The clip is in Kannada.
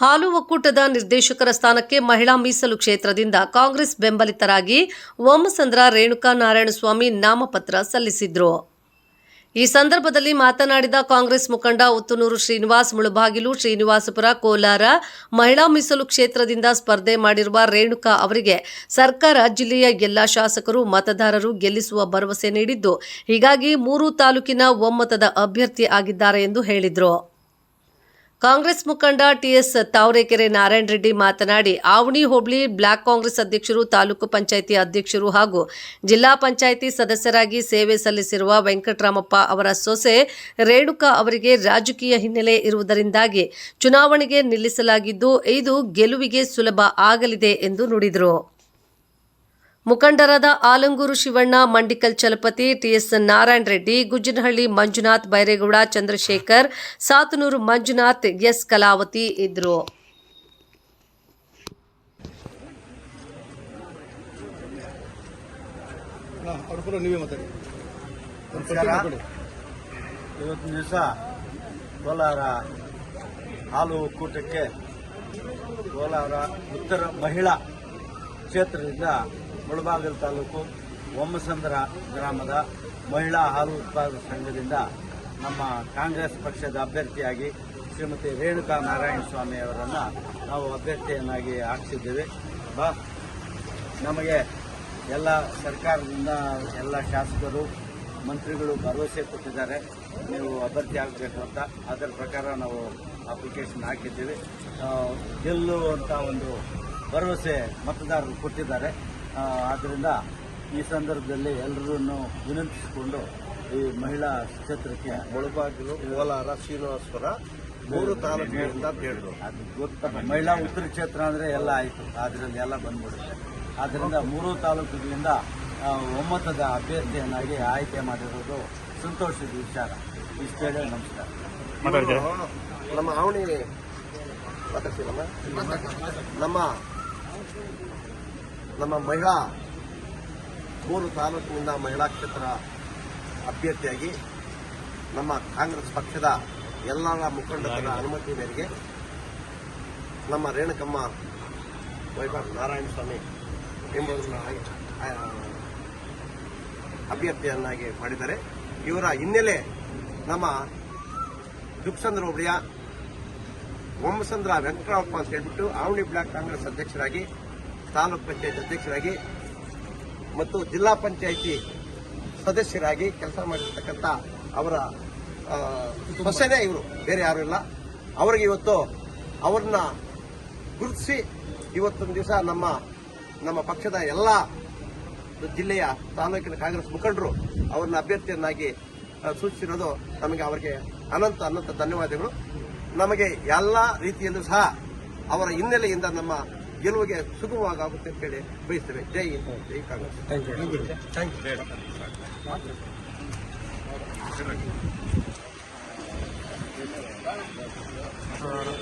ಹಾಲು ಒಕ್ಕೂಟದ ನಿರ್ದೇಶಕರ ಸ್ಥಾನಕ್ಕೆ ಮಹಿಳಾ ಮೀಸಲು ಕ್ಷೇತ್ರದಿಂದ ಕಾಂಗ್ರೆಸ್ ಬೆಂಬಲಿತರಾಗಿ ಓಮಸಂದ್ರ ರೇಣುಕಾ ನಾರಾಯಣಸ್ವಾಮಿ ನಾಮಪತ್ರ ಸಲ್ಲಿಸಿದ್ರು. ಈ ಸಂದರ್ಭದಲ್ಲಿ ಮಾತನಾಡಿದ ಕಾಂಗ್ರೆಸ್ ಮುಖಂಡ ಉತ್ತನೂರು ಶ್ರೀನಿವಾಸ್ ಮುಳುಬಾಗಿಲು, ಶ್ರೀನಿವಾಸಪುರ, ಕೋಲಾರ ಮಹಿಳಾ ಮೀಸಲು ಕ್ಷೇತ್ರದಿಂದ ಸ್ಪರ್ಧೆ ಮಾಡಿರುವ ರೇಣುಕಾ ಅವರಿಗೆ ಸರ್ಕಾರ ಜಿಲ್ಲೆಯ ಎಲ್ಲ ಶಾಸಕರು, ಮತದಾರರು ಗೆಲ್ಲಿಸುವ ಭರವಸೆ ನೀಡಿದ್ದು, ಹೀಗಾಗಿ ಮೂರು ತಾಲೂಕಿನ ಒಮ್ಮತದ ಅಭ್ಯರ್ಥಿ ಆಗಿದ್ದಾರೆ ಎಂದು ಹೇಳಿದರು. ಕಾಂಗ್ರೆಸ್ ಮುಖಂಡ ಟಿಎಸ್ ತಾವರೆಕೆರೆ ನಾರಾಯಣ ರೆಡ್ಡಿ ಮಾತನಾಡಿ, ಆವಣಿ ಹೋಬಳಿ ಬ್ಲಾಕ್ ಕಾಂಗ್ರೆಸ್ ಅಧ್ಯಕ್ಷರು, ತಾಲೂಕು ಪಂಚಾಯಿತಿ ಅಧ್ಯಕ್ಷರು ಹಾಗೂ ಜಿಲ್ಲಾ ಪಂಚಾಯಿತಿ ಸದಸ್ಯರಾಗಿ ಸೇವೆ ಸಲ್ಲಿಸಿರುವ ವೆಂಕಟರಾಮಪ್ಪ ಅವರ ಸೊಸೆ ರೇಣುಕಾ ಅವರಿಗೆ ರಾಜಕೀಯ ಹಿನ್ನೆಲೆ ಇರುವುದರಿಂದಾಗಿ ಚುನಾವಣೆಗೆ ನಿಲ್ಲಿಸಲಾಗಿದ್ದು, ಇದು ಗೆಲುವಿಗೆ ಸುಲಭ ಆಗಲಿದೆ ಎಂದು ನುಡಿದರು. ಮುಖಂಡರಾದ ಆಲಂಗೂರು ಶಿವಣ್ಣ ಮಂಡಿಕಲ್ ಚಲಪತಿ ಟಿಎಸ್ ನಾರಾಯಣ ರೆಡ್ಡಿ ಗುಜ್ಜನಹಳ್ಳಿ ಮಂಜುನಾಥ್ ಬೈರೇಗೌಡ ಚಂದ್ರಶೇಖರ್ ಸಾತನೂರು ಮಂಜುನಾಥ್ ಎಸ್ ಕಲಾವತಿ ಇದ್ರು. ಇವತ್ತಿನ ದಿವಸ ಕೋಲಾರ ಹಾಲು ಒಕ್ಕೂಟಕ್ಕೆ ಕೋಲಾರ ಉತ್ತರ ಮಹಿಳಾ ಕ್ಷೇತ್ರದಿಂದ ಮುಳಬಾಗಿಲು ತಾಲೂಕು ಒಮ್ಮಸಂದ್ರ ಗ್ರಾಮದ ಮಹಿಳಾ ಹಾಲು ಉತ್ಪಾದಕ ಸಂಘದಿಂದ ನಮ್ಮ ಕಾಂಗ್ರೆಸ್ ಪಕ್ಷದ ಅಭ್ಯರ್ಥಿಯಾಗಿ ಶ್ರೀಮತಿ ರೇಣುಕಾ ನಾರಾಯಣ ಸ್ವಾಮಿ ಅವರನ್ನು ನಾವು ಅಭ್ಯರ್ಥಿಯನ್ನಾಗಿ ಹಾಕ್ಸಿದ್ದೇವೆ. ಬಾ, ನಮಗೆ ಎಲ್ಲ ಸರ್ಕಾರದಿಂದ ಎಲ್ಲ ಶಾಸಕರು, ಮಂತ್ರಿಗಳು ಭರವಸೆ ಕೊಟ್ಟಿದ್ದಾರೆ. ನೀವು ಅಭ್ಯರ್ಥಿ ಆಗಬೇಕು ಅಂತ. ಅದರ ಪ್ರಕಾರ ನಾವು ಅಪ್ಲಿಕೇಶನ್ ಹಾಕಿದ್ದೀವಿ. ಗೆಲ್ಲು ಗೆಲ್ಲುವಂಥ ಒಂದು ಭರವಸೆ ಮತದಾರರು ಕೊಟ್ಟಿದ್ದಾರೆ. ಆದ್ದರಿಂದ ಈ ಸಂದರ್ಭದಲ್ಲಿ ಎಲ್ಲರನ್ನು ವಿನಂತಿಸಿಕೊಂಡು ಈ ಮಹಿಳಾ ಕ್ಷೇತ್ರಕ್ಕೆ ಮುಳಬಾಗಿಲು ಕೋಲಾರ ಶ್ರೀನಿವಾಸಪುರ ಮೂರು ತಾಲೂಕಿನಿಂದ ಅಂತ ಹೇಳಿದ್ರು. ಅದು ಗೊತ್ತ ಮಹಿಳಾ ಉತ್ತರ ಕ್ಷೇತ್ರ ಅಂದರೆ ಎಲ್ಲ ಆಯಿತು. ಅದರಲ್ಲಿ ಎಲ್ಲ ಬಂದ್ಬಿಡುತ್ತೆ. ಆದ್ದರಿಂದ ಮೂರು ತಾಲೂಕುಗಳಿಂದ ಒಮ್ಮತದ ಅಭ್ಯರ್ಥಿಯನ್ನಾಗಿ ಆಯ್ಕೆ ಮಾಡಿರೋದು ಸಂತೋಷದ ವಿಚಾರ. ಇಷ್ಟು ಹೇಳಿ ನಮಸ್ಕಾರ. ನಮ್ಮ ಅವಣಿ ನಮ್ಮ ನಮ್ಮ ಮಹಿಳಾ ಮೂರು ತಾಲೂಕಿನಿಂದ ಮಹಿಳಾ ಕ್ಷೇತ್ರ ಅಭ್ಯರ್ಥಿಯಾಗಿ ನಮ್ಮ ಕಾಂಗ್ರೆಸ್ ಪಕ್ಷದ ಎಲ್ಲ ಮುಖಂಡರ ಅನುಮತಿ ಮೇರೆಗೆ ನಮ್ಮ ರೇಣುಕಮ್ಮ ವೈಭವ್ ನಾರಾಯಣ ಸ್ವಾಮಿ ಎಂಬುದನ್ನು ಅಭ್ಯರ್ಥಿಯನ್ನಾಗಿ ಮಾಡಿದ್ದಾರೆ. ಇವರ ಹಿನ್ನೆಲೆ ನಮ್ಮ ದುಕ್ಸಂದ್ರ ಹೋಬಳಿಯ ಮೊಮ್ಮಸಂದ್ರ ವೆಂಕಟರಾಮಪ್ಪ ಅಂತ ಹೇಳ್ಬಿಟ್ಟು ಆವಳಿ ಬ್ಲಾಕ್ ಕಾಂಗ್ರೆಸ್ ಅಧ್ಯಕ್ಷರಾಗಿ ತಾಲೂಕ್ ಪಂಚಾಯತ್ ಅಧ್ಯಕ್ಷರಾಗಿ ಮತ್ತು ಜಿಲ್ಲಾ ಪಂಚಾಯಿತಿ ಸದಸ್ಯರಾಗಿ ಕೆಲಸ ಮಾಡಿರ್ತಕ್ಕಂಥ ಅವರ ಸೊಸೆನೇ ಇವರು, ಬೇರೆ ಯಾರು ಇಲ್ಲ. ಅವರಿಗೆ ಇವತ್ತು ಅವ್ರನ್ನ ಗುರುತಿಸಿ ಇವತ್ತೊಂದು ದಿವಸ ನಮ್ಮ ನಮ್ಮ ಪಕ್ಷದ ಎಲ್ಲ ಜಿಲ್ಲೆಯ ತಾಲೂಕಿನ ಕಾಂಗ್ರೆಸ್ ಮುಖಂಡರು ಅವ್ರನ್ನ ಅಭ್ಯರ್ಥಿಯನ್ನಾಗಿ ಸೂಚಿಸಿರೋದು ನಮಗೆ ಅವರಿಗೆ ಅನಂತ ಅನಂತ ಧನ್ಯವಾದಗಳು. ನಮಗೆ ಎಲ್ಲ ರೀತಿಯಲ್ಲೂ ಸಹ ಅವರ ಹಿನ್ನೆಲೆಯಿಂದ ನಮ್ಮ ಗೆಲುವಿಗೆ ಸುಗಮವಾಗುತ್ತೆ ಅಂತ ಹೇಳಿ ಬಯಸ್ತೇವೆ ಜೈ ಹಿಂದ್ ಜೈ ಕಾಂಗ್ರೆಸ್ ಥ್ಯಾಂಕ್ ಯು